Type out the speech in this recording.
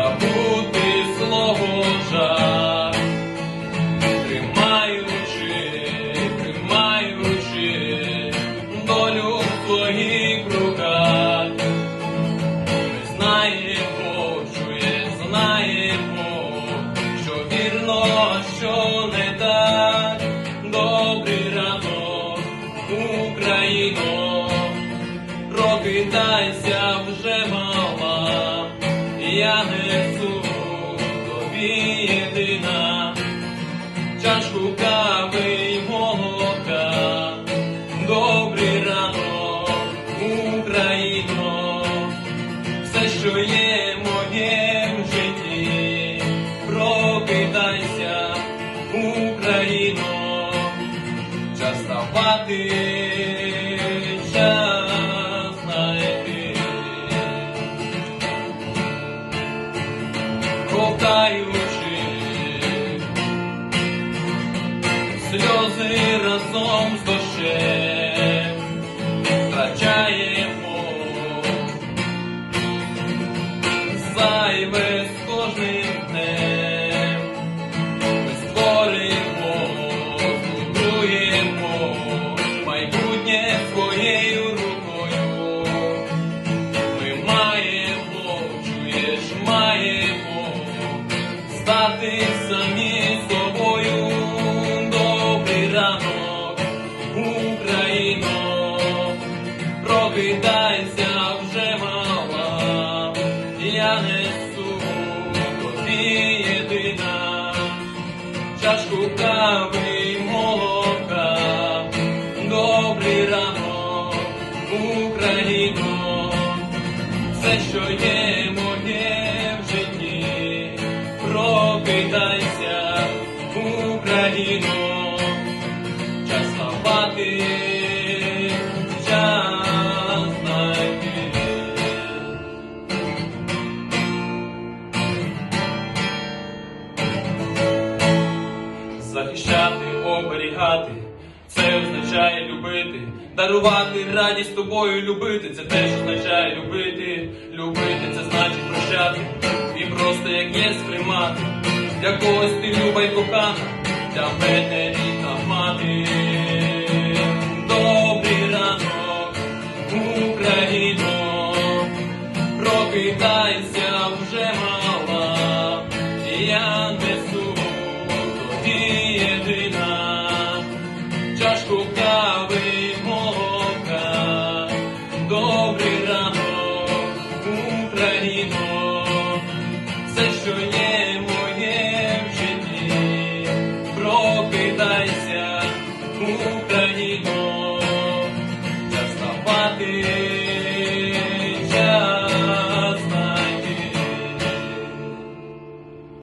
забути слово жаль, тримаючи, тримаючи долю в твоїх руках, ми знаємо, чує, знаємо, що вірно, що не так, добрий ранок, Україно, прокидайся вже мала я несу тобі єдина, чашку кави й молока, добрий ранок, Україно, все, що є в житті, прокидайся, Україно, час ставати, Ковтаючи сльози разом з дощем, втрачаємо зайве стати самі собою. Добрий ранок, Україно, прокидайся вже мала, я несу тобі єдина чашку кави молока. Добрий ранок, Україно, все, що є прокидайся, Україно, час ставати, час знайти. захищати, оберігати, це означає любити, дарувати радість тобою любити, це теж означає любити, любити, це значить прощати, і просто як є сприймати, для когось ти люба й кохана, для мене рідна мати. Добрий ранок, Україно, прокидайся вже мала,